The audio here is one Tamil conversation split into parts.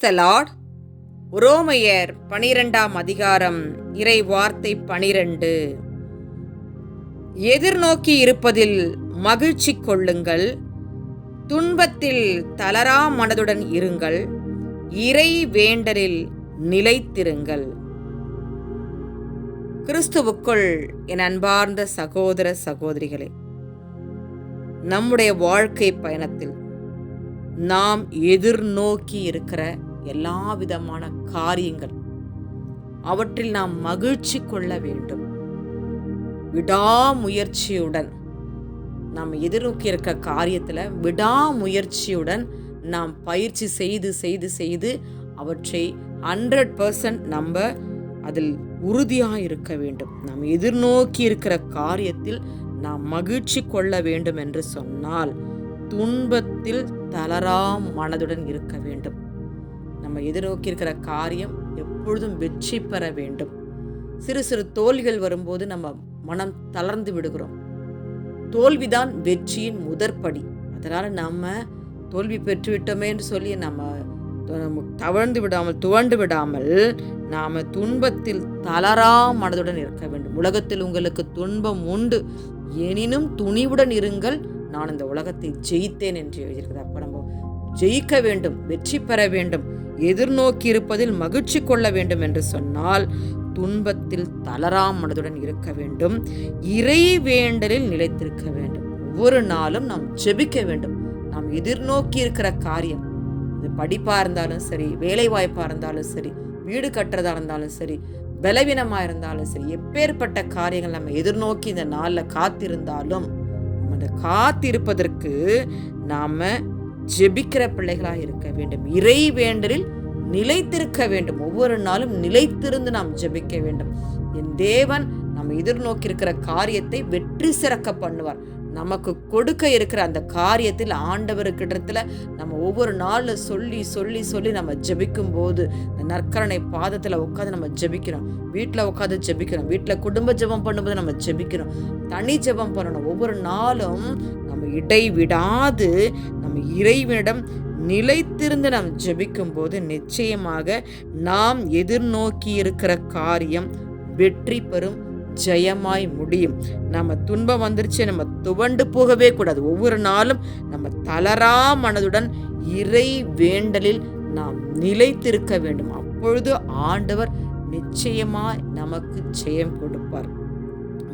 ஸ்தலாட் உரோமையர் பனிரெண்டாம் அதிகாரம் இறை வார்த்தை பனிரெண்டு. எதிர்நோக்கி இருப்பதில் மகிழ்ச்சி கொள்ளுங்கள். துன்பத்தில் தளரா மனதுடன் இருங்கள். இறை வேண்டலில் நிலைத்திருங்கள். கிறிஸ்துவுக்குள் என் அன்பார்ந்த சகோதர சகோதரிகளே நம்முடைய வாழ்க்கை பயணத்தில் நாம் எதிர்நோக்கி இருக்கிற எல்லா விதமான காரியங்கள் அவற்றில் நாம் மகிழ்ச்சி கொள்ள வேண்டும். விடாமுயற்சியுடன் நாம் எதிர்நோக்கி இருக்க காரியத்தில் விடாமுயற்சியுடன் நாம் பயிற்சி செய்து செய்து செய்து அவற்றை ஹண்ட்ரட் பர்சன்ட் நம்ம அதில் உறுதியாக இருக்க வேண்டும். நாம் எதிர்நோக்கி இருக்கிற காரியத்தில் நாம் மகிழ்ச்சி கொள்ள வேண்டும் என்று சொன்னால் துன்பத்தில் தளரா மனதுடன் இருக்க வேண்டும். நம்ம எதிர்நோக்கியிருக்கிற காரியம் எப்பொழுதும் வெற்றி பெற வேண்டும். சிறு சிறு தோல்விகள் வரும்போது நம்ம மனம் தளர்ந்து விடுகிறோம். தோல்விதான் வெற்றியின் முதற்படி. அதனால் நம்ம தோல்வி பெற்றுவிட்டோமே என்று சொல்லி நம்ம நம்ம தவழ்ந்து விடாமல் துவண்டு விடாமல் நாம் துன்பத்தில் தளரா மனதுடன் இருக்க வேண்டும். உலகத்தில் உங்களுக்கு துன்பம் உண்டு. எனினும் துணிவுடன் இருங்கள். நான் இந்த உலகத்தை ஜெயித்தேன் என்று எழுதியிருக்கிறது. அப்போ நம்ம ஜெயிக்க வேண்டும் வெற்றி பெற வேண்டும் எதிர்நோக்கி இருப்பதில் மகிழ்ச்சி கொள்ள வேண்டும் என்று சொன்னால் துன்பத்தில் தளராம் மனதுடன் இருக்க வேண்டும். இறை வேண்டலில் நிலைத்திருக்க வேண்டும். ஒவ்வொரு நாளும் நாம் ஜெபிக்க வேண்டும். நாம் எதிர்நோக்கி இருக்கிற காரியம் இது படிப்பா இருந்தாலும் சரி வேலை வாய்ப்பா இருந்தாலும் சரி வீடு கட்டுறதா இருந்தாலும் சரி பலவீனமா இருந்தாலும் சரி எப்பேற்பட்ட காரியங்கள் நம்ம எதிர்நோக்கி இந்த நாளில் காத்திருந்தாலும் நம்ம அந்த காத்திருப்பதற்கு நாம ஜெபிக்கிற பிள்ளைகளாக இருக்க வேண்டும். இறை வேண்டலில் நிலைத்திருக்க வேண்டும். ஒவ்வொரு நாளும் நிலைத்திருந்து நாம் ஜெபிக்க வேண்டும். என் தேவன் நம்ம எதிர்நோக்கி இருக்கிற காரியத்தை வெற்றி சிறக்க பண்ணுவார். நமக்கு கொடுக்க இருக்கிற அந்த காரியத்தில் ஆண்டவருக்கிடத்துல நம்ம ஒவ்வொரு நாளில் சொல்லி சொல்லி சொல்லி நம்ம ஜபிக்கும் போது நற்கரணை பாதத்தில் உட்காந்து நம்ம ஜெபிக்கிறோம். வீட்டில் உட்காந்து ஜெபிக்கிறோம். வீட்டில் குடும்ப ஜெபம் பண்ணும்போது நம்ம ஜபிக்கிறோம். தனி ஜெபம் பண்ணணும். ஒவ்வொரு நாளும் நம்ம இடைவிடாது நம்ம இறைவனிடம் நிலைத்திருந்து நாம் ஜபிக்கும் போது நிச்சயமாக நாம் எதிர்நோக்கி இருக்கிற காரியம் வெற்றி பெறும் ஜெயமாய் முடியும். நம்ம துன்பம் வந்துருச்சு நம்ம துவண்டு போகவே கூடாது. ஒவ்வொரு நாளும் நம்ம தளரா மனதுடன் இறை வேண்டலில் நாம் நிலைத்திருக்க வேண்டும். அப்பொழுது ஆண்டவர் நிச்சயமாய் நமக்கு ஜெயம் கொடுப்பார்.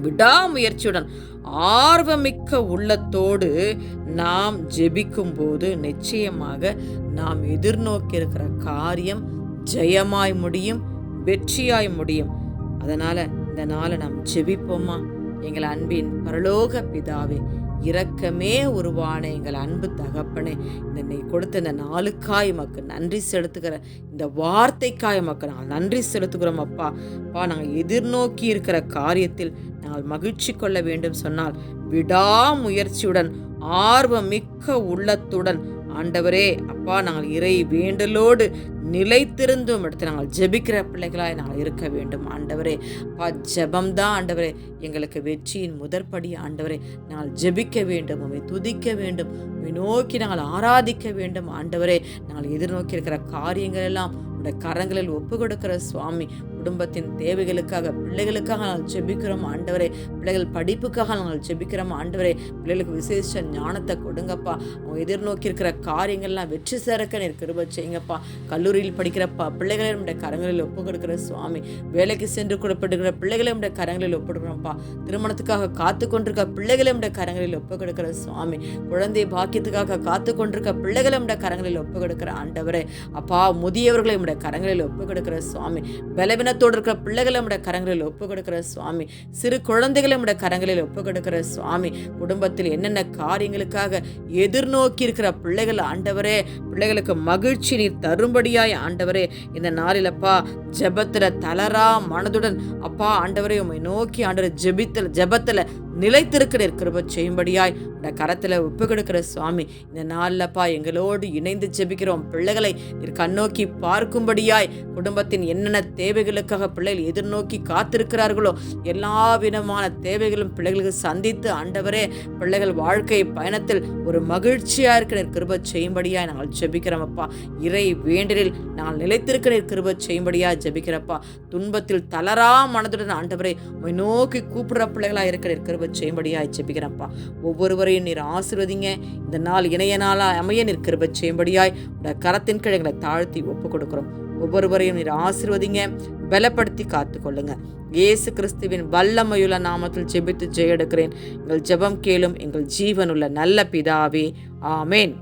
விடாமுயற்சியுடன் ஆர்வமிக்க உள்ளத்தோடு நாம் ஜெபிக்கும் போது நிச்சயமாக நாம் எதிர்நோக்கி இருக்கிற காரியம் ஜெயமாய் முடியும் வெற்றியாய் முடியும். அதனால் இந்த நாளை நாம் ஜெபிப்போமா? எங்கள் அன்பின் பரலோக பிதாவே இரக்கமே உருவான எங்கள் அன்பு தகப்பனே இந்த நீ கொடுத்த இந்த நாளுக்காய் மக்கு நன்றி செலுத்துகிற இந்த வார்த்தைக்காய் மக்கு நாங்கள் நன்றி செலுத்துகிறோம் அப்பா. அப்பா நாங்கள் எதிர்நோக்கி இருக்கிற காரியத்தில் நாங்கள் மகிழ்ச்சி கொள்ள வேண்டும் சொன்னால் விடாமுயற்சியுடன் ஆர்வமிக்க உள்ளத்துடன் ஆண்டவரே அப்பா நாங்கள் இறை வேண்டலோடு நிலைத்திருந்தும் எடுத்து நாங்கள் ஜெபிக்கிற பிள்ளைகளாய் நாங்கள் இருக்க வேண்டும். ஆண்டவரே அப்பா ஜபம்தான் ஆண்டவரே. எங்களுக்கு வெற்றியின் முதற்படி ஆண்டவரே. நாங்கள் ஜெபிக்க வேண்டும் உண்மை துதிக்க வேண்டும். உண்மை நோக்கி நாங்கள் ஆராதிக்க வேண்டும். ஆண்டவரே நாங்கள் எதிர்நோக்கி இருக்கிற காரியங்கள் எல்லாம் உடைய கரங்களில் ஒப்பு கொடுக்கிற சுவாமி குடும்பத்தின் தேவைகளுக்காக பிள்ளைகளுக்காக நாங்கள் ஜெபிக்கிறோம் ஆண்டவரே. பிள்ளைகள் படிப்புக்காக நாங்கள் ஜெபிக்கிறோம் ஆண்டவரே. பிள்ளைகளுக்கு விசேஷ ஞானத்தை கொடுங்கப்பா. அவங்க எதிர்நோக்கி இருக்கிற காரியங்கள்லாம் வெற்றி சேரக்க நீர் கிருப செய்யுங்கப்பா. கல்லூரியில் படிக்கிறப்பா பிள்ளைகளை நம்முடைய கரங்களில் ஒப்பு கொடுக்கிற சுவாமி. வேலைக்கு சென்று கொடுப்படுகிற பிள்ளைகளை நம்முடைய கரங்களில் ஒப்பு கொடுக்குறோம்ப்பா திருமணத்துக்காக காத்து கொண்டிருக்க பிள்ளைகளை நம்முடைய கரங்களில் ஒப்பு கொடுக்கிற சுவாமி. குழந்தை பாக்கியத்துக்காக காத்து கொண்டிருக்க பிள்ளைகளை நம்முடைய கரங்களில் ஒப்பு கொடுக்கிற ஆண்டவரே. அப்பா முதியவர்களை நம்முடைய கரங்களில் ஒப்பு கொடுக்கிற சுவாமி பலவீனத்தோடு இருக்கிற பிள்ளைகளை நம்முடைய கரங்களில் ஒப்பு கொடுக்கிற சுவாமி சிறு குழந்தைகளை நம்முடைய கரங்களில் ஒப்பு கொடுக்கிற சுவாமி குடும்பத்தில் என்னென்ன காரியங்களுக்காக எதிர்நோக்கி இருக்கிற பிள்ளைகள் ஆண்டவரே பிள்ளைகளுக்கு மகிழ்ச்சி நீர் தரும்படியாய் ஆண்டவரே இந்த நாளிலப்பா ஜெபத்துல தளரா மனதுடன் அப்பா ஆண்டவரை ஆண்டவரே உம்மை நோக்கி ஆண்டவர் ஜெபித்தல் ஜெபத்தில் நிலைத்திருக்கிற கிருப செய்யும்படியாய் இந்த கரத்தில் ஒப்பு கொடுக்கிற சுவாமி இந்த நாளில்ப்பா எங்களோடு இணைந்து ஜெபிக்கிறோம். பிள்ளைகளை கண்ணோக்கி பார்க்கும்படியாய் குடும்பத்தின் என்னென்ன தேவைகளுக்காக பிள்ளைகள் எதிர்நோக்கி காத்திருக்கிறார்களோ எல்லா விதமான தேவைகளும் பிள்ளைகளுக்கு சந்தித்து ஆண்டவரே பிள்ளைகள் வாழ்க்கை பயணத்தில் ஒரு மகிழ்ச்சியாக இருக்கிற கிருப செய்யும்படியாய் நாங்கள் ஜெபிக்கிறோம் அப்பா. இறை வேண்டலில் நாங்கள் நிலைத்திருக்கிற கிருப செய்யும்படியாய் ஜெபிக்கிறப்பா துன்பத்தில் தளரா மனதுடன் ஆண்டவரை உம்மை நோக்கி கூப்பிடுற பிள்ளைகளாக இருக்கிற இருக்கிறவ செய்யும்படியாக ஜெபிக்கிறப்பா ஒவ்வொருவரையும் நீர் ஆசிர்வதிங்க. இந்த நாள் இணைய நாளாக அமைய நீர் கிருப செய்யும்படியாய் உடைய கரத்தின் கிழங்களை தாழ்த்தி ஒப்பு கொடுக்குறோம் ஒவ்வொருவரையும் நீர் ஆசிர்வதிங்க. பலப்படுத்தி காத்துக்கொள்ளுங்க. இயேசு கிறிஸ்துவின் வல்லமையுள்ள நாமத்தில் ஜெபித்து ஜெயெடுக்கிறேன். எங்கள் ஜெபம் கேளும் எங்கள் ஜீவனுள்ள நல்ல பிதாவே. ஆமேன்.